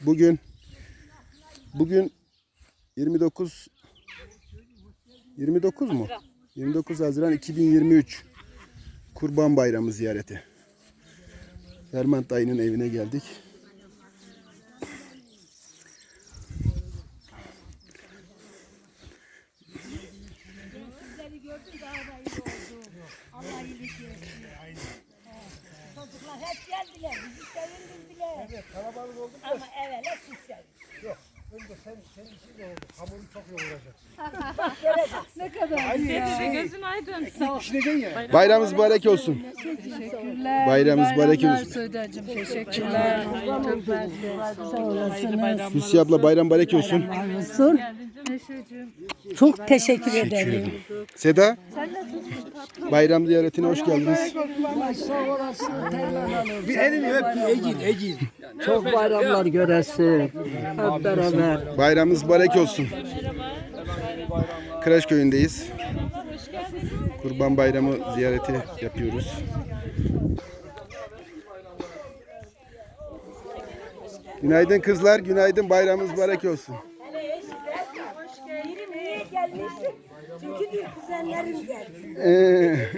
Bugün bugün 29 29 mu? 29 Haziran 2023 Kurban Bayramı ziyareti. Ferman dayının evine geldik. Sizleri gördüm daha da iyi oldu. Allah iyilik versin. Çocuklar hep geldiler. Bizi sevindirdiler. Evet kalabalık oldu. Ama sen, senin için de oldu. Hamuru çok yoğuracaksın. Ne kadar güzel. Gözün aydın. Ya. Bayramımız mübarek olsun. Teşekkürler. Bayramımız mübarek olsun. Söydacığım teşekkürler. Çok Sağ olasınız. Hüsnü abla bayram mübarek olsun. olsun. Çok teşekkür ederim. Seda bayram ziyaretine hoş geldiniz. Bir elini öp. Egil, Egil. Çok bayramlar göresi. Hep beraber. Bayramımız mübarek olsun. Kıraç köyündeyiz. Kurban Bayramı ziyareti yapıyoruz. Günaydın kızlar, günaydın bayramımız mübarek olsun. Gelmişsin? Çünkü diyor kuzenlerim geldi. Ee,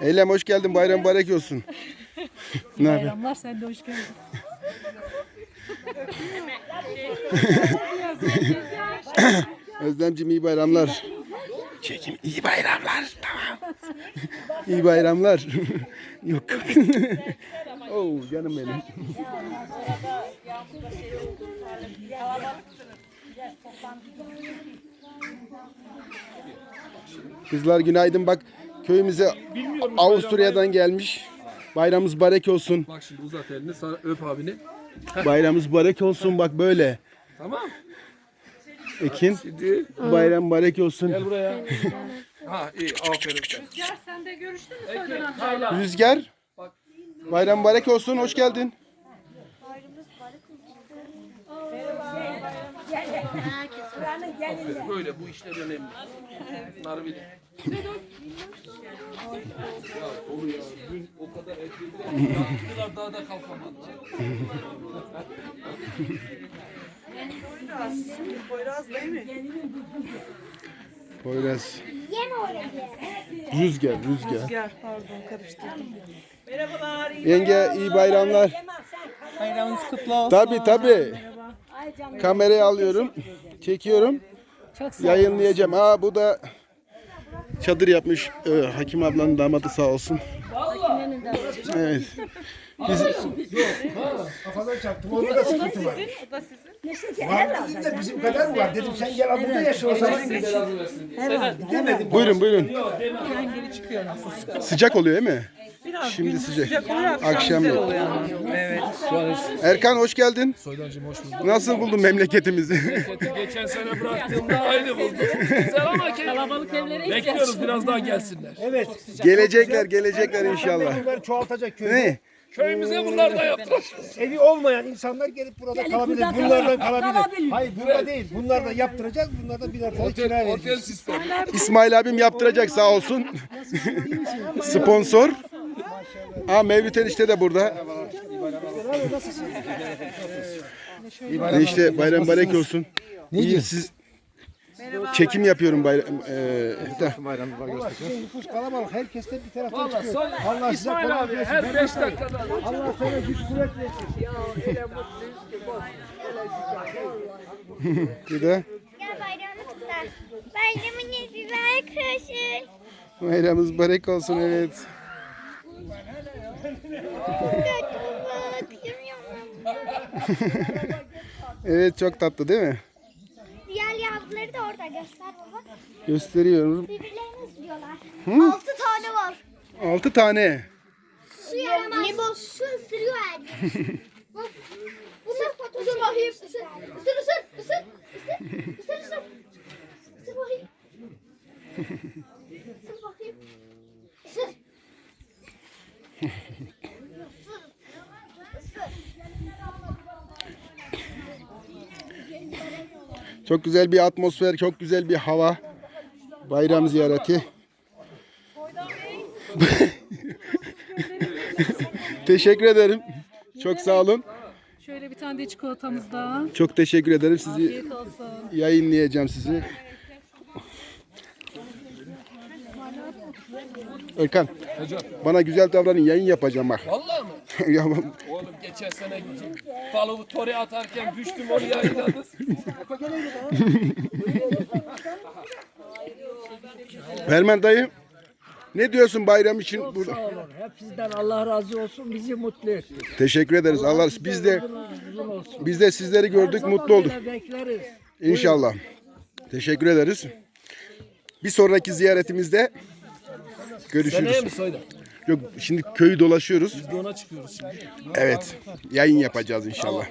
Eylem hoş geldin, bayram mübarek olsun. ne? Bayramlar sen de hoş geldin. Özlemciğim iyi bayramlar. Çekim iyi bayramlar. Tamam. İyi bayramlar. Yok. oh canım benim. Kızlar günaydın bak köyümüze Avusturya'dan gelmiş. Bayramımız mübarek olsun. Bak şimdi uzat elini sana öp abini. Bayramımız mübarek olsun bak böyle. Tamam. Ekin Şimdi bayram mübarek olsun. gel buraya. Ha iyi aferin. Ya sen de görüştün mü Peki, Soydan amca? Taylan. Rüzgar bayram mübarek olsun hoş geldin. Buranın gelin. Böyle bu işler önemli. Bunları bilin. ya dolu ya. Dün o kadar eklediler. Yaptılar daha da kalkamadılar. Poyraz. Rüzgar, rüzgar. Merhabalar, iyi Yenge iyi bayramlar. bayramınız kutlu olsun. Tabi tabi. Kamerayı alıyorum. Çekiyorum. Yayınlayacağım. Aa bu da çadır yapmış. Ee, Hakim ablanın damadı sağ olsun. Evet. Biz Kafadan çarptım. Orada da sıkıntı var. Var değil de bizim kadar mı var? Dedim sen gel burada yaşa o zaman. Belanı versin diye. Demedim. buyurun buyurun. Geri çıkıyor nasıl? Sıcak oluyor değil mi? Biraz Şimdi sıcak. sıcak oluyor, akşam, Akşam güzel yok. oluyor ama. Evet. Erkan hoş geldin. Soydancığım hoş bulduk. Nasıl buldun memleketimizi? Geçen sene bıraktığımda aynı bulduk. Güzel ama Kalabalık evlere bekliyoruz biraz daha gelsinler. Evet. gelecekler gelecekler inşallah. Bunları çoğaltacak köy. Ne? Köyümüze bunlar da yaptılar. Evi olmayan insanlar gelip burada kalabilir. burada Bunlardan kal- kalabilir. kalabilir. Hayır burada değil. Bunlar da yaptıracak. Bunlar da birer tane kiraya Otel, otel verecek. sistemi. İsmail abim yaptıracak sağ olsun. Sponsor. Aa Mevlüt enişte de burada. Enişte bayram mübarek olsun. İyi siz çekim yapıyorum bayram. Ee, da. Allah sizin nüfus kalabalık. Herkes de bir taraftan Valla çıkıyor. son Allah size İsmail kolay abi gelsin. her 5 dakikada Allah sana güç kuvvet versin. Bir de Gel bayramı kutlar. Bayramın biber kışın. bayramımız mübarek olsun evet. Evet çok tatlı değil mi? Yavruları da orada göster baba. Gösteriyorum. Birbirlerini ısırıyorlar. Altı tane var. Altı tane. Şu yaramaz. Limon. Şu ısırıyor her gün. Bak. Isır, ısır bakayım. Isır, ısır, ısır, ısır, ısır, ısır, ısır. Isır bakayım. Isır bakayım. Isır. Isır. Isır. Çok güzel bir atmosfer, çok güzel bir hava. Bayram ziyareti. teşekkür ederim. Çok sağ olun. Şöyle bir tane de çikolatamız daha. Çok teşekkür ederim. Sizi Afiyet olsun. yayınlayacağım sizi. Erkan, bana güzel davranın. Yayın yapacağım bak. Vallahi mı? Ya ben- Oğlum geçen sene balığı tori atarken düştüm oraya yayınladınız. Ferman dayı, ne diyorsun bayram için burada? Sağ olun. Hepinizden Allah razı olsun. Bizi mutlu etti. Teşekkür ederiz. Allah biz de biz de sizleri gördük, mutlu olduk. Bekleriz. İnşallah. Teşekkür ederiz. Bir sonraki ziyaretimizde görüşürüz. Seneye mi soyda? Yok şimdi köyü dolaşıyoruz. Biz de ona çıkıyoruz şimdi. Evet. Yayın yapacağız inşallah.